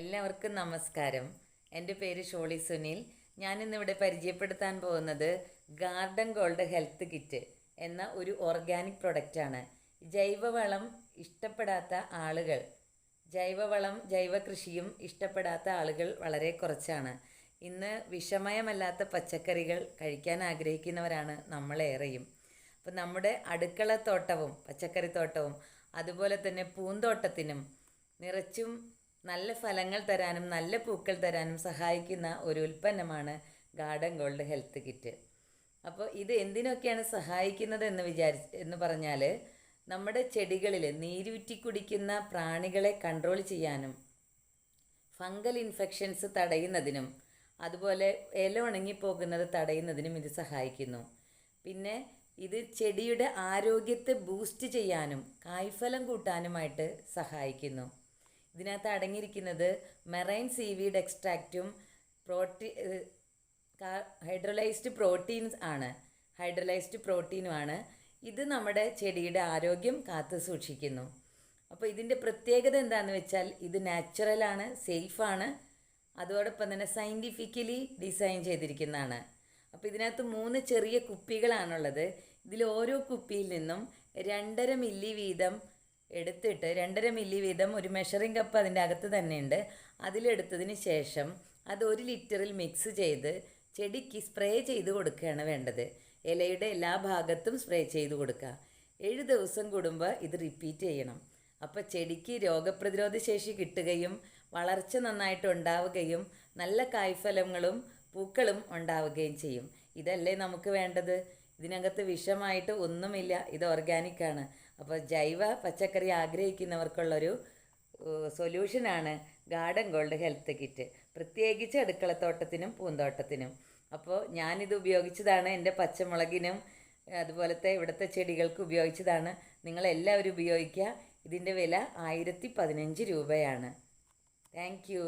എല്ലാവർക്കും നമസ്കാരം. എന്റെ പേര് ഷോളി സുനിൽ. ഞാനിന്നിവിടെ പരിചയപ്പെടുത്താൻ പോകുന്നത് ഗാർഡൻ ഗോൾഡ് ഹെൽത്ത് കിറ്റ് എന്ന ഒരു ഓർഗാനിക് പ്രൊഡക്റ്റാണ്. ജൈവവളം ഇഷ്ടപ്പെടാത്ത ആളുകൾ ജൈവവളം ജൈവകൃഷിയും ഇഷ്ടപ്പെടാത്ത ആളുകൾ വളരെ കുറച്ചാണ്. ഇന്ന് വിഷമയമല്ലാത്ത പച്ചക്കറികൾ കഴിക്കാൻ ആഗ്രഹിക്കുന്നവരാണ് നമ്മളേറെയും. അപ്പം നമ്മുടെ അടുക്കളത്തോട്ടവും പച്ചക്കറിത്തോട്ടവും അതുപോലെ തന്നെ പൂന്തോട്ടത്തിനും നിറച്ചും നല്ല ഫലങ്ങൾ തരാനും നല്ല പൂക്കൾ തരാനും സഹായിക്കുന്ന ഒരു ഉൽപ്പന്നമാണ് ഗാർഡൻ ഗോൾഡ് ഹെൽത്ത് കിറ്റ്. അപ്പോൾ ഇത് എന്തിനൊക്കെയാണ് സഹായിക്കുന്നത് എന്ന് വിചാരി എന്ന് പറഞ്ഞാൽ നമ്മുടെ ചെടികളിൽ നീരൂറ്റി കുടിക്കുന്ന പ്രാണികളെ കൺട്രോൾ ചെയ്യാനും ഫംഗൽ ഇൻഫെക്ഷൻസ് തടയുന്നതിനും അതുപോലെ ഇല ഉണങ്ങിപ്പോകുന്നത് തടയുന്നതിനും ഇത് സഹായിക്കുന്നു. പിന്നെ ഇത് ചെടിയുടെ ആരോഗ്യത്തെ ബൂസ്റ്റ് ചെയ്യാനും കായ്ഫലം കൂട്ടാനുമായിട്ട് സഹായിക്കുന്നു. ഇതിനകത്ത് അടങ്ങിയിരിക്കുന്നത് മെറൈൻ സീവീഡ് എക്സ്ട്രാക്റ്റും പ്രോട്ടീ ഹൈഡ്രലൈസ്ഡ് പ്രോട്ടീൻസ് ആണ്. ഹൈഡ്രലൈസ്ഡ് പ്രോട്ടീനുമാണ്. ഇത് നമ്മുടെ ചെടിയുടെ ആരോഗ്യം കാത്തു സൂക്ഷിക്കുന്നു. അപ്പോൾ ഇതിന്റെ പ്രത്യേകത എന്താണെന്ന് വെച്ചാൽ ഇത് നാച്ചുറലാണ് സേഫാണ് അതോടൊപ്പം തന്നെ സയന്റിഫിക്കലി ഡിസൈൻ ചെയ്തിരിക്കുന്നതാണ്. അപ്പോൾ ഇതിനകത്ത് മൂന്ന് ചെറിയ കുപ്പികളാണുള്ളത്. ഇതിൽ ഓരോ കുപ്പിയിൽ നിന്നും രണ്ടര മില്ലി വീതം എടുത്തിട്ട് രണ്ടര മില്ലി വീതം ഒരു മെഷറിംഗ് കപ്പ് അതിന്റെ അകത്ത് തന്നെയുണ്ട്. അതിലെടുത്തതിന് ശേഷം അത് ഒരു ലിറ്ററിൽ മിക്സ് ചെയ്ത് ചെടിക്ക് സ്പ്രേ ചെയ്ത് കൊടുക്കുകയാണ് വേണ്ടത്. ഇലയുടെ എല്ലാ ഭാഗത്തും സ്പ്രേ ചെയ്ത് കൊടുക്കുക. ഏഴ് ദിവസം കൂടുമ്പോൾ ഇത് റിപ്പീറ്റ് ചെയ്യണം. അപ്പോൾ ചെടിക്ക് രോഗപ്രതിരോധ ശേഷി കിട്ടുകയും വളർച്ച നന്നായിട്ട് ഉണ്ടാവുകയും നല്ല കായ്ഫലങ്ങളും പൂക്കളും ഉണ്ടാവുകയും ചെയ്യും. ഇതല്ലേ നമുക്ക് വേണ്ടത്? ഇതിനകത്ത് വിഷമായിട്ട് ഒന്നുമില്ല. ഇത് ഓർഗാനിക്കാണ് അപ്പോൾ ജൈവ പച്ചക്കറി ആഗ്രഹിക്കുന്നവർക്കുള്ളൊരു സൊല്യൂഷനാണ് ഗാർഡൻ ഗോൾഡ് ഹെൽത്ത് കിറ്റ്. പ്രത്യേകിച്ച് അടുക്കളത്തോട്ടത്തിനും പൂന്തോട്ടത്തിനും. അപ്പോൾ ഞാനിത് ഉപയോഗിച്ചതാണ്. എന്റെ പച്ചമുളകിനും അതുപോലത്തെ ഇവിടുത്തെ ചെടികൾക്ക് ഉപയോഗിച്ചതാണ്. നിങ്ങളെല്ലാവരും ഉപയോഗിക്കുക. ഇതിന്റെ വില ആയിരത്തി പതിനഞ്ച് രൂപയാണ്. Thank you